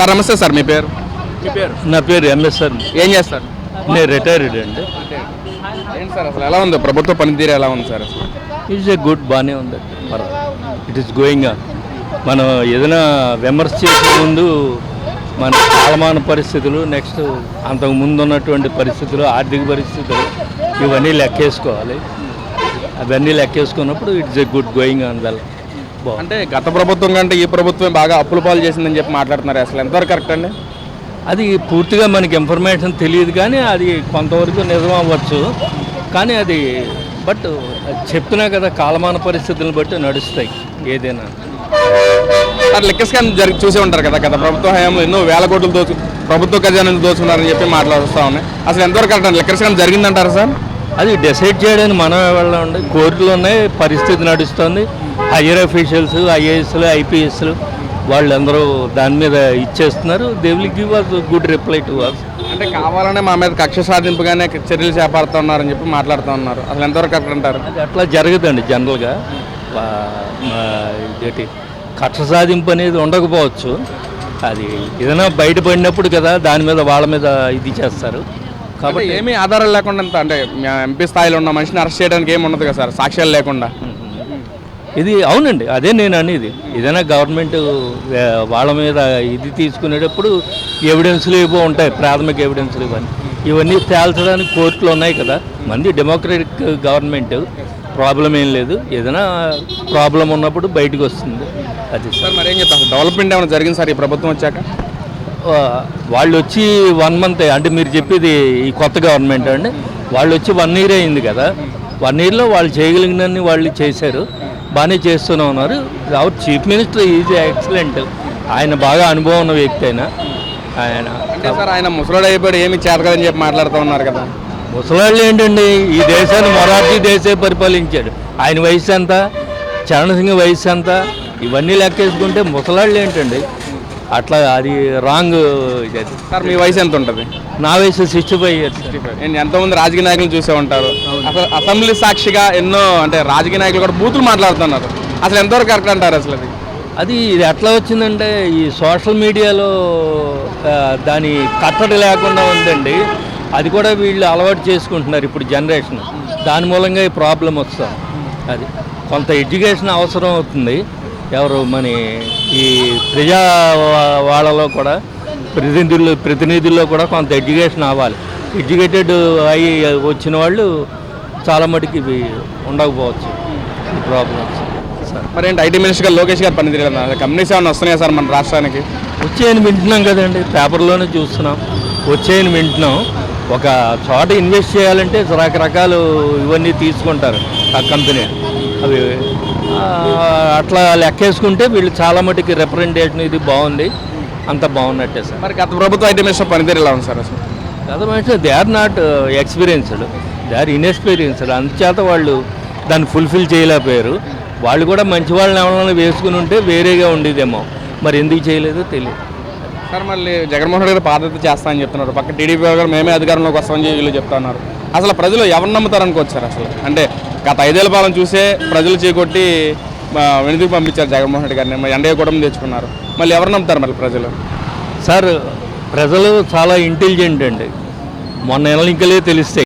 Sir నమస్తే sir మీ పేరు? మీ పేరు? నా పేరు ఎంఎస్ఆర్ ఏం చేస్తారు? నేను రిటైర్డ్ అండి. ఏంటి సార్ అసలు ఎలా ఉంది? ప్రభుత్వ పనితీరు ఎలా ఉంది సార్ అసలు? ఇట్స్ ఏ గుడ్ బాగానే ఉంది ఇట్ ఈస్ గోయింగ్ మనం ఏదైనా విమర్శ చేసే ముందు మన కాలమాన పరిస్థితులు నెక్స్ట్ అంతకు ముందు ఉన్నటువంటి పరిస్థితులు ఆర్థిక పరిస్థితులు ఇవన్నీ లెక్కేసుకోవాలి. అవన్నీ లెక్కేసుకున్నప్పుడు ఇట్స్ ఏ గుడ్ గోయింగ్ బాగుంది అంటే గత ప్రభుత్వం కంటే ఈ ప్రభుత్వం బాగా అప్పుల పాలు చేసిందని చెప్పి మాట్లాడుతున్నారు అసలు. ఎంతవరకు కరెక్ట్ అండి? అది పూర్తిగా మనకి ఇన్ఫర్మేషన్ తెలియదు కానీ అది కొంతవరకు నిజం అవ్వచ్చు. కానీ అది బట్ చెప్తున్నా కదా కాలమాన పరిస్థితులను బట్టి నడుస్తాయి ఏదైనా. లెక్క స్కామ్ జరిగి చూసే ఉంటారు కదా గత ప్రభుత్వ హయాంలో ఎన్నో వేల కోట్లు దోచు ప్రభుత్వ ఖజానా దోచుకున్నారని చెప్పి మాట్లాడుతూ ఉన్నాయి అసలు ఎంతవరకు కరెక్ట్ అండి? లెక్క స్కామ్ జరిగిందంటారా సార్? అది డిసైడ్ చేయడానికి మనం వెళ్ళండి కోర్టులు ఉన్నాయి పరిస్థితి నడుస్తుంది. హయ్యర్ అఫీషియల్స్ ఐఏఎస్లు ఐపీఎస్లు వాళ్ళందరూ దాని మీద ఇచ్చేస్తున్నారు. They will give us good reply to us అంటే కావాలనే మా మీద కక్ష సాధింపుగానే చర్యలు చేపడుతున్నారని చెప్పి మాట్లాడుతూ ఉన్నారు. అసలు ఎంతవరకు అంటారు? అది అట్లా జరగదండి జనరల్గా. ఇదేంటి కక్ష సాధింపు అనేది ఉండకపోవచ్చు. అది ఏదైనా బయటపడినప్పుడు కదా దాని మీద వాళ్ళ మీద ఇది చేస్తారు. కాబట్టి ఏమీ ఆధారాలు లేకుండా ఇంత అంటే ఎంపీ స్థాయిలో ఉన్న మనిషిని అరెస్ట్ చేయడానికి ఏమి ఉండదు కదా సార్ సాక్ష్యాలు లేకుండా. ఇది అవునండి అదే నేను అనేది. ఏదైనా గవర్నమెంట్ వాళ్ళ మీద ఇది తీసుకునేటప్పుడు ఎవిడెన్స్లు ఏవో ఉంటాయి ప్రాథమిక ఎవిడెన్స్లు ఇవన్నీ ఇవన్నీ తేల్చడానికి కోర్టులు ఉన్నాయి కదా. మంది డెమోక్రటిక్ గవర్నమెంట్ ప్రాబ్లం ఏం లేదు. ఏదైనా ప్రాబ్లం ఉన్నప్పుడు బయటకు వస్తుంది. అది. సార్ మరి ఏం చెప్తారు? డెవలప్మెంట్ ఏమైనా జరిగింది సార్ ఈ ప్రభుత్వం వచ్చాక? వాళ్ళు వచ్చి వన్ మంత్ అంటే మీరు చెప్పేది ఈ కొత్త గవర్నమెంట్ అండి. వాళ్ళు వచ్చి వన్ ఇయర్ అయింది కదా. వన్ ఇయర్లో వాళ్ళు చేయగలిగినన్ని వాళ్ళు చేశారు. బాగానే చేస్తూనే ఉన్నారు. Our chief minister is excellent ఆయన బాగా అనుభవం ఉన్న వ్యక్తి అయినా ఆయన సార్ ఆయన ముసలోడు అయిపోయాడు ఏమి చేతకదని చెప్పి మాట్లాడుతూ ఉన్నారు కదా. ముసలాళ్ళు ఏంటండి ఈ దేశాన్ని మొరార్జీ దేశే పరిపాలించాడు. ఆయన వయసు ఎంత? చరణ్ సింగ్ వయసు ఎంత? ఇవన్నీ లెక్కేసుకుంటే ముసలాళ్ళు ఏంటండి? అట్లా అది రాంగ్ ఇది. అది. సార్ మీ వయసు ఎంత ఉంటుంది? నా వయసు సిక్స్టీ ఫైవ్ ఇయర్స్ నేను ఎంతోమంది రాజకీయ నాయకులు చూసే ఉంటారు. అసలు అసెంబ్లీ సాక్షిగా ఎన్నో అంటే రాజకీయ నాయకులు కూడా బూతులు మాట్లాడుతున్నారు. అసలు ఎంతవరకు కరెక్ట్ అంటారు అసలు అది? అది ఇది ఎట్లా వచ్చిందంటే ఈ సోషల్ మీడియాలో ఆ, దాని కట్టడి లేకుండా ఉందండి. అది కూడా వీళ్ళు అలవాటు చేసుకుంటున్నారు ఇప్పుడు జనరేషన్ దాని మూలంగా ఈ ప్రాబ్లం వస్తుంది. అది కొంత ఎడ్యుకేషన్ అవసరం అవుతుంది. ఎవరు మన ఈ ప్రజా వాళ్ళలో కూడా ప్రతినిధుల్లో ప్రతినిధుల్లో కూడా కొంత ఎడ్యుకేషన్ అవ్వాలి. ఎడ్యుకేటెడ్ అయ్యి వచ్చిన వాళ్ళు చాలా మటుకు ఇవి ఉండకపోవచ్చు. ఈ ప్రాబ్లమ్స్. సార్. మరి ఏంటి ఐటీ మినిస్టర్ గారు లోకేష్ గారు పనితీరు కదా? కంపెనీస్ ఏమైనా వస్తున్నాయా సార్ మన రాష్ట్రానికి? వచ్చేయని వింటున్నాం కదండి పేపర్లోనే చూస్తున్నాం. వచ్చేయని వింటున్నాం. ఒక చోట ఇన్వెస్ట్ చేయాలంటే రకరకాలు ఇవన్నీ తీసుకుంటారు ఆ కంపెనీ. అవి అట్లా లెక్కేసుకుంటే వీళ్ళు చాలా మటుకి రిప్రజెంటేషన్ ఇది బాగుంది. అంత బాగున్నట్టే సార్. మరి గత ప్రభుత్వ ఐటీ మినిస్టర్ పనితీరు ఎలా ఉంది సార్ అసలు? అదమంటే they are not experienced they are inexperienced అందుచేత వాళ్ళు దాన్ని ఫుల్ఫిల్ చేయలేకపోయారు. వాళ్ళు కూడా మంచి వాళ్ళని ఎవరైనా వేసుకుని ఉంటే వేరేగా ఉండేదేమో. మరి ఎందుకు చేయలేదో తెలియదు. సార్ మళ్ళీ జగన్మోహన్ రెడ్డి గారు పాదత చేస్తా అని చెప్తున్నారు. పక్క టీడీపీ కూడా మేమే అధికారంలోకి వస్తామని వీళ్ళు చెప్తున్నారు అసలు ప్రజలు ఎవరు నమ్ముతారనుకో సార్ అసలు? అంటే గత ఐదేళ్ళ పాలన చూసే ప్రజలు చేకొట్టి వెనుదికి పంపించారు జగన్మోహన్ రెడ్డి గారిని. మరి కూడా తెచ్చుకున్నారు. మళ్ళీ ఎవరు నమ్ముతారు మళ్ళీ ప్రజలు? సార్ ప్రజలు చాలా ఇంటెలిజెంట్ అండి. మొన్న ఎన్నికలే తెలిస్తే